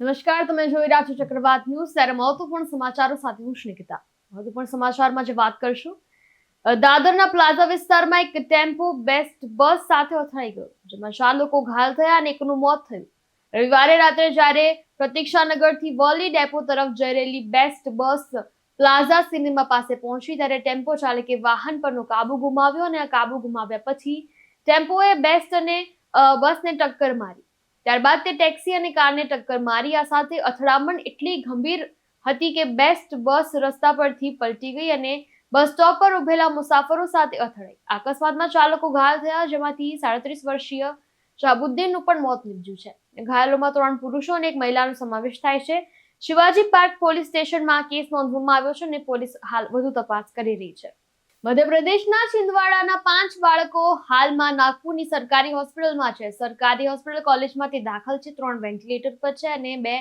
નમસ્કાર, તમે જોઈ રહ્યા છો ચક્રવાત ન્યૂઝ. ત્યારે મહત્વપૂર્ણ સમાચારો સાથે હું નિકિતા મહત્વપૂર્ણ સમાચારમાં જે વાત કરશું દાદરના પ્લાઝા વિસ્તારમાં એક ટેમ્પો બેસ્ટ બસ સાથે અથડાઈ ગયો, જેમાં ચાર લોકો ઘાયલ થયા અને એકનું મોત થયું. રવિવારે રાત્રે જ્યારે પ્રતીક્ષાનગરથી વલી ડેપો તરફ જઈ રહેલી બેસ્ટ બસ પ્લાઝા સિનેમા પાસે પહોંચી, ત્યારે ટેમ્પો ચાલકે વાહન પરનો કાબુ ગુમાવ્યો અને આ કાબુ ગુમાવ્યા પછી ટેમ્પોએ બેસ્ટ અને બસને ટક્કર મારી. ત્યારબાદ તે ટેક્સી અને કારને ટક્કર મારી. આ સાથે અથડામણ એટલી ગંભીર હતી કે બેસ્ટ બસ રસ્તા પરથી પલટી ગઈ અને બસ સ્ટોપ પર ઉભેલા મુસાફરો સાથે અથડાઈ. અકસ્માતમાં ચાલકો ઘાયલ થયા, જેમાંથી સાડત્રીસ વર્ષીય શાહબુદ્દીનનું પણ મોત નીપજ્યું છે. ઘાયલોમાં ત્રણ પુરુષો અને એક મહિલાનો સમાવેશ થાય છે. શિવાજી પાર્ક પોલીસ સ્ટેશનમાં કેસ નોંધવામાં આવ્યો છે અને પોલીસ હાલ વધુ તપાસ કરી રહી છે. મધ્યપ્રદેશના છિંદવાડાના પાંચ બાળકો હાલમાં નાગપુરની સરકારી હોસ્પિટલમાં છે. સરકારી હોસ્પિટલ કોલેજમાં તે દાખલ છે, ત્રણ વેન્ટિલેટર પર છે અને બે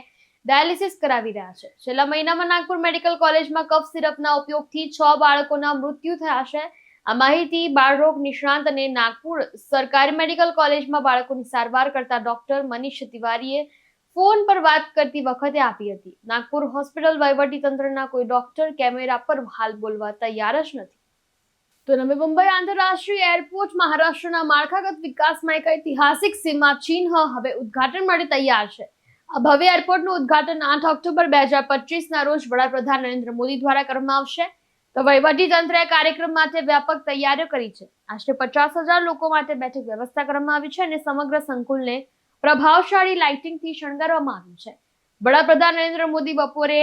ડાયાલિસિસ કરાવી રહ્યા છે. છેલ્લા મહિનામાં નાગપુર મેડિકલ કોલેજમાં કફ સિરપના ઉપયોગથી છ બાળકોના મૃત્યુ થયા છે. આ માહિતી બાળરોગ નિષ્ણાંત અને નાગપુર સરકારી મેડિકલ કોલેજમાં બાળકોની સારવાર કરતા ડોક્ટર મનીષ તિવારીએ ફોન પર વાત કરતી વખતે આપી હતી. નાગપુર હોસ્પિટલ વહીવટી તંત્રના કોઈ ડોક્ટર કેમેરા પર હાલ બોલવા તૈયાર જ નથી. તો નવી મુંબઈ આંતરરાષ્ટ્રીય એરપોર્ટ મહારાષ્ટ્રના માળખાગત વિકાસમાં એક ઐતિહાસિક સીમા ચિહ્ન હવે ઉદ્ઘાટન માટે તૈયાર છે. આ ભવ્ય એરપોર્ટનું ઉદ્ઘાટન આઠ ઓક્ટોબર બે હજાર પચીસના રોજ વડાપ્રધાન નરેન્દ્ર મોદી દ્વારા કરવામાં આવશે. તો વહીવટી તંત્રએ આ કાર્યક્રમ માટે વ્યાપક તૈયારીઓ કરી છે. આશરે પચાસ હજાર લોકો માટે બેઠક વ્યવસ્થા કરવામાં આવી છે અને સમગ્ર સંકુલને પ્રભાવશાળી લાઇટિંગથી શણગારવામાં આવ્યું છે. વડાપ્રધાન નરેન્દ્ર મોદી બપોરે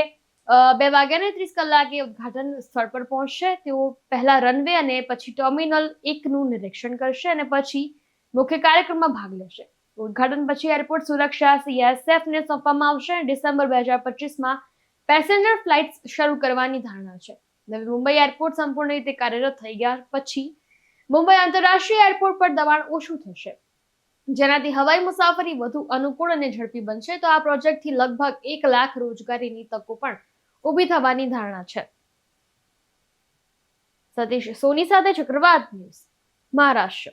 બે વાગ્યાને ત્રીસ કલાકે ઉદઘાટન સ્થળ પર પહોંચશે. તેઓ પહેલા રનવે અને પછી ટર્મિનલ એકનું નિરીક્ષણ કરશે અને પછી મુખ્ય કાર્યક્રમમાં ભાગ લેશે. ઉદ્ઘાટન પછી એરપોર્ટ સુરક્ષા સીએસએફને સોંપવામાં આવશે અને ડિસેમ્બર બે હજાર પચીસમાં પેસેન્જર ફ્લાઇટ શરૂ કરવાની ધારણા છે. નવી મુંબઈ એરપોર્ટ સંપૂર્ણ રીતે કાર્યરત થઈ ગયા પછી મુંબઈ આંતરરાષ્ટ્રીય એરપોર્ટ પર દબાણ ઓછું થશે. જેનાથી હવાઈ મુસાફરી વધુ અનુકૂળ અને ઝડપી બનશે. તો આ પ્રોજેક્ટથી લગભગ એક લાખ રોજગારીની તકો પણ ઊભી થવાની ધારણા છે. સતીશ સોની સાથે ચક્રવાત ન્યૂઝ મહારાષ્ટ્ર.